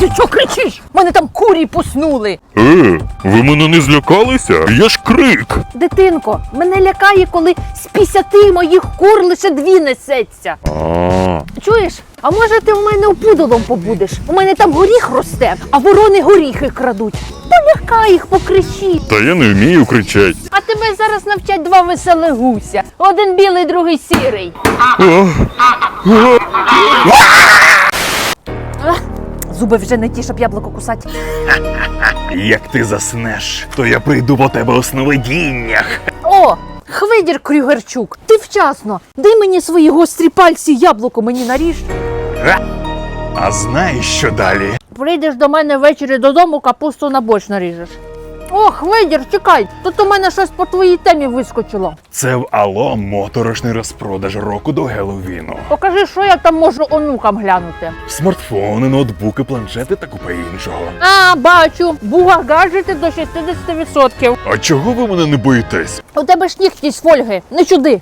Ти що кричиш? Мене там курі поснули. Е, ви мене не злякалися? Я ж крик. Дитинко, мене лякає, коли з пісяти моїх кур лише дві несеться. А, Чуєш? А може ти в мене опудолом побудеш? У мене там горіх росте, а ворони горіхи крадуть. Полякай їх, покричи. та я не вмію кричать. Тебе зараз навчать два веселих гуся. Один білий, другий сірий. Ах, Зуби вже не ті, щоб яблуко кусати. як ти заснеш, то я прийду по тебе у сновидіннях. О, Хвидір Крюгерчук, ти вчасно. Дай мені свої гострі пальці, яблуко мені наріж. А знаєш, що далі? Прийдеш до мене ввечері додому, капусту на борщ наріжеш. О, Хвидір, чекай, тут у мене щось по твоїй темі вискочило. Це в Ало моторошний розпродаж року до Геловіну. Покажи, що я там можу онукам глянути. Смартфони, ноутбуки, планшети та купа іншого. А, бачу, буга гаджети до 60%. А чого ви мене не боїтесь? У тебе ж нігті з фольги, не чуди.